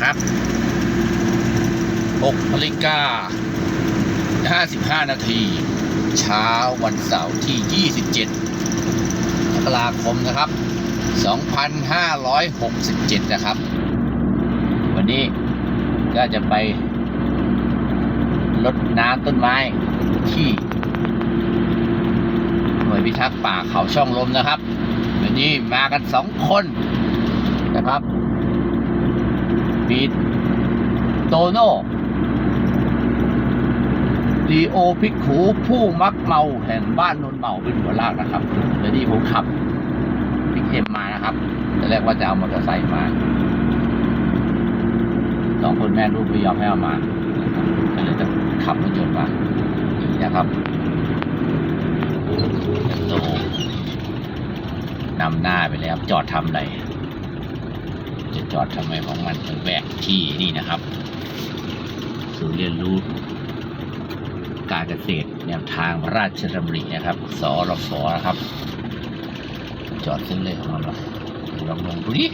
นะครับ6นาฬิกา55 นาที เช้าวันเสาร์ที่ 27มกราคมนะครับ 2567 นะครับ วันนี้ก็จะไปรดน้ำต้นไม้ที่หน่วยพิทักษ์ป่าเขาช่องลมนะครับ วันนี้มากันสองคนนะครับ มีโตโน่ดีโอพิกขูผู้มักเมาแห่งบ้านนนเมาเป็นหัวลากนะครับเดี๋ยวนี้ผมขับพิกเอ็มมานะครับแต่แรกว่าจะเอามอเตอร์ไซค์มาสองคนแม่ลูกไม่ยอมให้เอามาก็เลยต้องขับรถยนต์มานี่นะครับโตนำหน้าไปแล้วจอดทำอะไร จอดทำไมของมันแวกที่นี่นะครับศูนย์เรียนรู้การเกษตรแนวทางรราชดำรินะครับ สรสนะครับ จอดขึ้นเลยของมันลองลงดูดิ